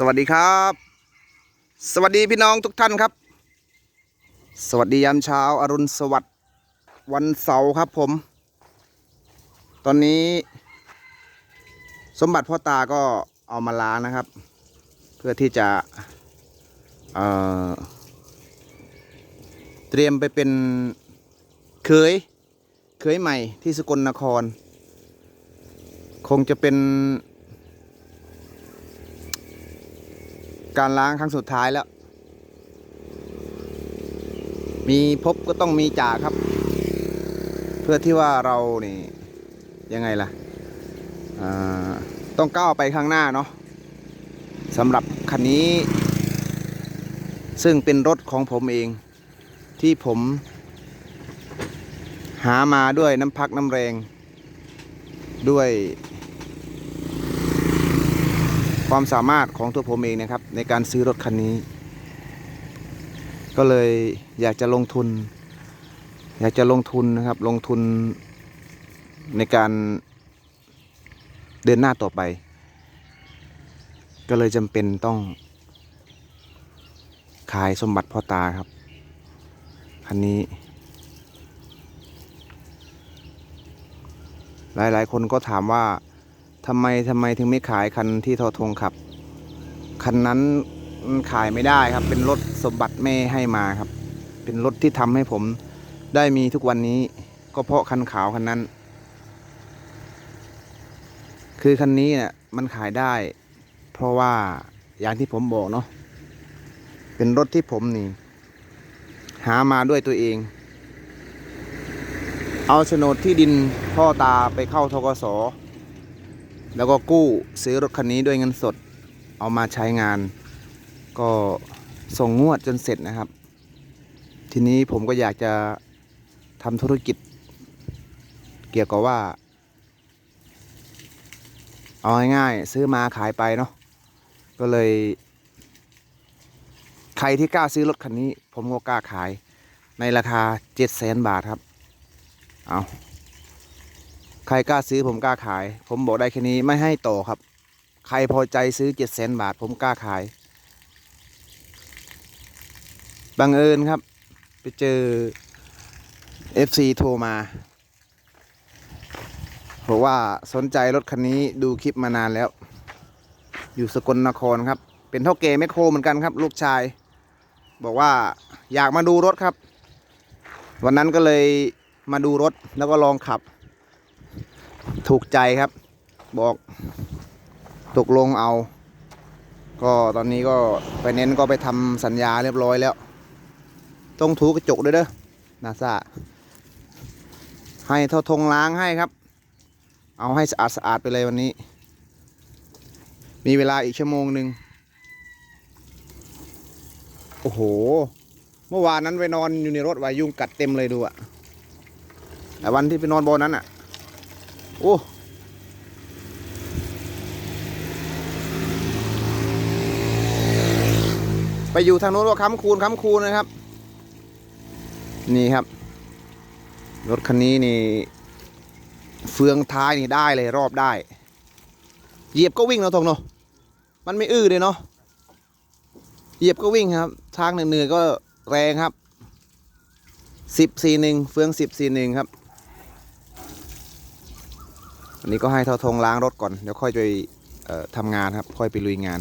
สวัสดีครับ สวัสดีพี่น้องทุกท่านครับ สวัสดียามเช้าอรุณสวัสดิ์วันเสาร์ครับผม ตอนนี้ สมบัติพ่อตาก็เอามาล้างนะครับ เพื่อที่จะเเตรียมไปเป็นเคยเคยใหม่ที่สกลนคร คงจะเป็น การล้างครั้งสุดท้ายแล้ว มีพบก็ต้องมีจ่าครับ เพื่อที่ว่าเรานี่ยังไงล่ะอ่าต้องก้าวไปข้างหน้าเนาะสำหรับคันนี้ ซึ่งเป็นรถของผมเอง ที่ผมหามาด้วยน้ำพักน้ำแรงด้วย ความสามารถของตัวผมเองนะครับ ในการซื้อรถคันนี้ ก็เลยอยากจะลงทุน อยากจะลงทุนนะครับ ลงทุนในการเดินหน้าต่อไป ก็เลยจำเป็นต้องขายสมบัติพ่อตาครับคันนี้ หลายๆ คนก็ถามว่า ทำไมทำไมถึงไม่ขายคันที่ทอทงขับ คันนั้นขายไม่ได้ครับ เป็นรถสมบัติแม่ให้มาครับ เป็นรถที่ทำให้ผมได้มีทุกวันนี้ ก็เพราะคันขาวคันนั้น คือคันนี้เนี่ยมันขายได้ เพราะว่าอย่างที่ผมบอกเนาะเป็นรถที่ผมนี่ หามาด้วยตัวเอง เอาโฉนดที่ดินพ่อตาไปเข้าทกส แล้วก็กู้ซื้อรถคันนี้ด้วยเงินสดเอามาใช้งาน ก็ส่งงวดจนเสร็จนะครับ ทีนี้ผมก็อยากจะทำธุรกิจ เกี่ยวกับว่า เอาง่ายๆซื้อมาขายไปเนาะก็เลย ใครที่กล้าซื้อรถคันนี้ ผมก็กล้าขายในราคาเจ็ดแสนบาทครับ เอา ใครกล้าซื้อผมกล้าขาย ผมบอกได้แค่นี้ไม่ให้ต่อครับ ใครพอใจซื้อเจ็ดแสนบาท ผมกล้าขาย บังเอิญครับ ไปเจอ FC โทรมาบอกว่าสนใจรถคันนี้ดูคลิปมานานแล้ว อยู่สกลนครครับ เป็นเท่าเกแมคโครเหมือนกันครับ ลูกชาย บอกว่าอยากมาดูรถครับ วันนั้นก็เลยมาดูรถแล้วก็ลองขับ ถูกใจครับ บอกตกลงเอา ก็ตอนนี้ก็ไปเน้นก็ไปทำสัญญาเรียบร้อยแล้ว ต้องถูกระจกด้วยเด้อนาซาให้เท่าทงล้างให้ครับ เอาให้สะอาดสะอาดไปเลยวันนี้ มีเวลาอีกชั่วโมงหนึ่งโอ้โห เมื่อวานนั้นไปนอนอยู่ในรถวายุงกัดเต็มเลยดูอะแต่วันที่ไปนอนบนนั้นอะ อ้ไปอยู่ทางโน้นว่าค้ำคูนค้ำคูนนะครับ นี่ครับ รถคันนี้นี่ เฟืองท้ายนี่ได้เลยรอบได้ เหยียบก็วิ่งเนาะทงเนาะมันไม่อื้อเลยเนาะเหยียบก็วิ่งครับ ทางเหนื่อยๆก็แรงครับสิบสี่หนึ่งเฟืองสิบสี่หนึ่งครับันนี้ก็ให้เท่าทงล้างรถก่อน เดี๋ยวค่อยไปทำงานครับ ค่อยไปลุยงาน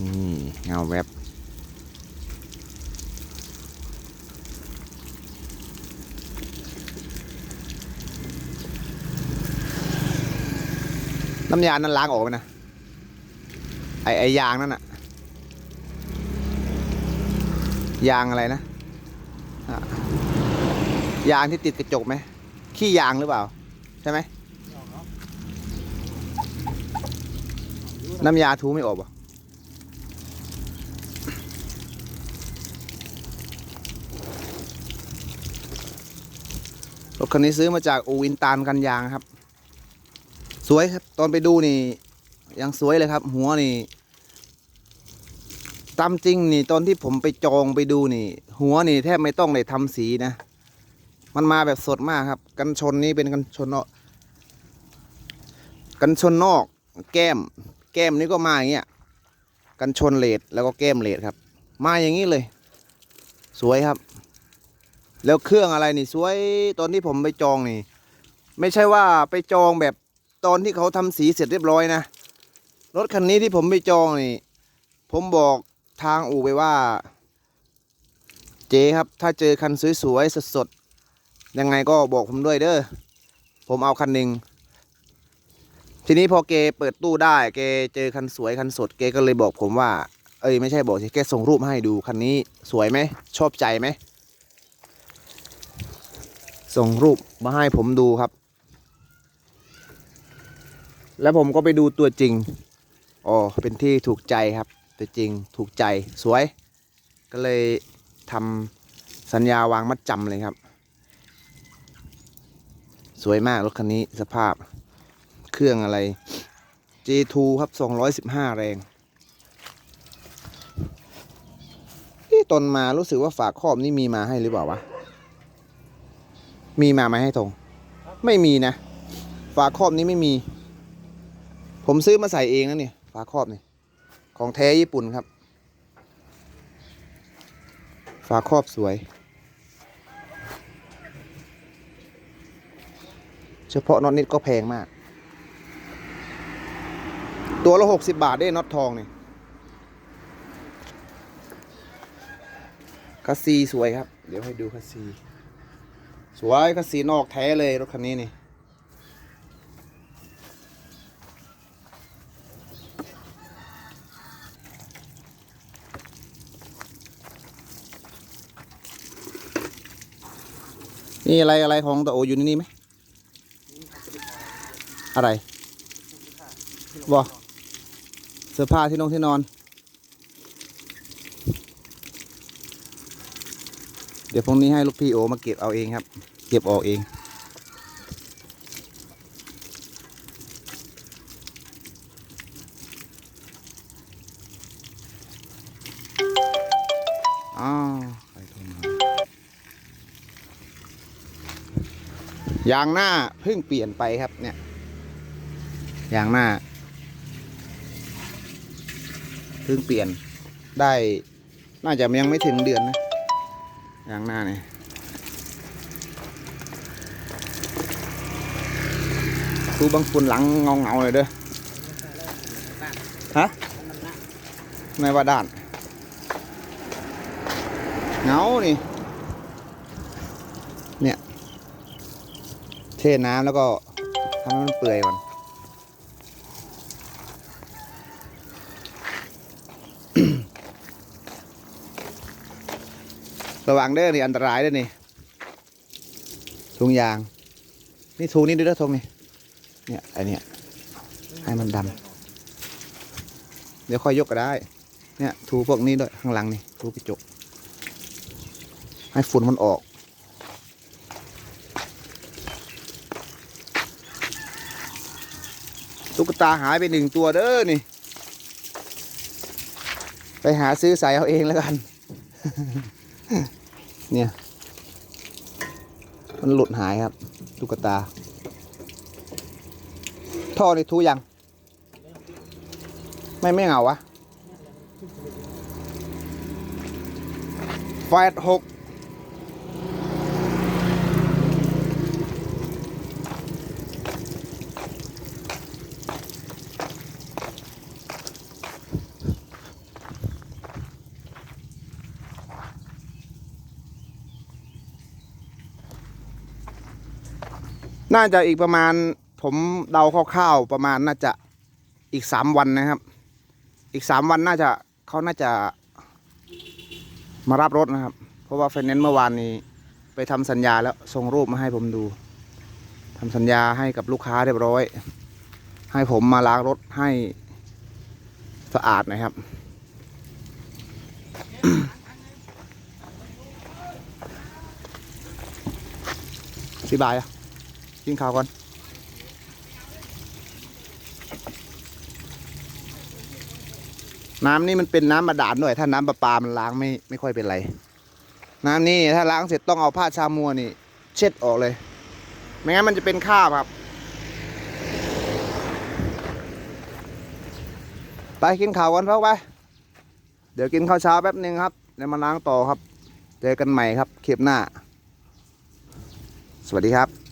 นี่เงาแวบน้ำยานั้นล้างออกไหมนะ ไอไอยางนั่นอะยางอะไรนะ ยางที่ติดกระจกไหม ขี้ยางหรือเปล่า ใช่ไหม น้ำยาทูไม่ออกเหรถคันนี้ซื้อมาจากอูอินตานกันยางครับ สวยครับ ตอนไปดูนี่ ยังสวยเลยครับ หัวนี่ตามจริงนี่ตอนที่ผมไปจองไปดูนี่ หัวนี่แทบไม่ต้องเลยทำสีนะ มันมาแบบสดมากครับ กันชนนี่เป็นกันชนนอกกันชนนอก แก้ม แก้มนี่ก็มาอย่างเงี้ยกันชนเลดแล้วก็แก้มเลดครับ มาอย่างนี้เลย สวยครับ แล้วเครื่องอะไรนี่ สวยตอนที่ผมไปจองนี่ ไม่ใช่ว่าไปจองแบบตอนที่เขาทำสีเสร็จเรียบร้อยนะรถคันนี้ที่ผมไปจองนี่ ผมบอกทางอู่ไปว่า เจ๊ครับ ถ้าเจอคันสวยๆสดๆ ยังไงก็บอกผมด้วยเด้อผมเอาคันหนึ่งทีนี้พอเกเปิดตู้ได้เกเจอคันสวยคันสดเกก็เลยบอกผมว่า เอ้ยไม่ใช่บอกสิแกส่งรูปให้ดูคันนี้สวยไหมชอบใจไหมส่งรูปมาให้ผมดูครับ แล้วผมก็ไปดูตัวจริงอ๋อเป็นที่ถูกใจครับตัวจริงถูกใจสวย ก็เลยทำสัญญาวางมัดจำเลยครับ สวยมากรถคันนี้สภาพเครื่องอะไร J2 ครับ 215 แรงที่ตนมารู้สึกว่าฝากครอบนี่มีมาให้หรือเปล่าวะ มีมาไหมให้ตรง ไม่มีนะ ฝากครอบนี้ไม่มี ผมซื้อมาใส่เองนะเนี่ย ฝาครอบนี่ของแท้ญี่ปุ่นครับ ฝาครอบสวย เฉพาะน็อตนิดก็แพงมาก ตัวละหกสิบาทได้น็อตทองนี่คัสซีสวยครับ เดี๋ยวให้ดูคัสซีสวยคัสซีนอกแท้เลยรถคันนี้นี่นี่อะไรอะไรของตะโออยู่ในนี่ไหม อะไรบอเสื้อผ้าที่นงที่นอน เดี๋ยวพรุ่งนี้ให้ลูกพี่โอมาเก็บเอาเองครับ เก็บออกเอง อ้าวใครโทรมายางหน้าเพิ่งเปลี่ยนไปครับเนี่ย ยางหน้าเพิ่งเปลี่ยนได้น่าจะยังไม่ถึงเดือนนะยางหน้าเนี่ยดูบางฝุ่นหลังเงาเงาๆเลยเด้อฮะไมว่าด้านเงานี่เนี่ยเทน้ำแล้วก็ทำให้มันเปื่อยก่อน ระวังเด้อนี่อันตรายเด้อนี่ทุงยาง นี่ทูนี่ด้วยนะทงนี่เนี่ยไอเนี่ยให้มันดำเดี๋ยวค่อยยกก็ได้ เนี่ยทูพวกนี้ด้วยข้างหลังนี่ทูกระจกให้ฝุ่นมันออกตุ๊กตาหายไปหนึ่งตัวเด้อนี่ ไปหาซื้อใส่เอาเองแล้วกัน เนี่ย มันหลุดหายครับตุ๊กตา ท่อในทูยัง ไม่ไม่เหงาวะแฟดหก น่าจะอีกประมาณ ผมเดาคร่าวๆประมาณน่าจะอีกสามวันนะครับ อีกสามวันน่าจะเขาน่าจะมารับรถนะครับ เพราะว่าไฟแนนซ์เมื่อวานนี้ไปทำสัญญาแล้วส่งรูปมาให้ผมดูทำสัญญาให้กับลูกค้าเรียบร้อย ให้ผมมาล้างรถให้สะอาดนะครับ สิบายอะ กินข้าวก่อนน้ำนี่มันเป็นน้ำบาดาลด้วย ถ้าน้ำประปามันล้างไม่ไม่ค่อยเป็นไร น้ำนี่ถ้าล้างเสร็จต้องเอาผ้าชามัวนี่ เช็ดออกเลย ไม่งั้นมันจะเป็นคราบครับ ไปกินข้าวกันเพื่อไป เดี๋ยวกินข้าวเช้าแป๊บหนึ่งครับ เดี๋ยวมาล้างต่อครับ เจอกันใหม่ครับคลิปหน้า สวัสดีครับ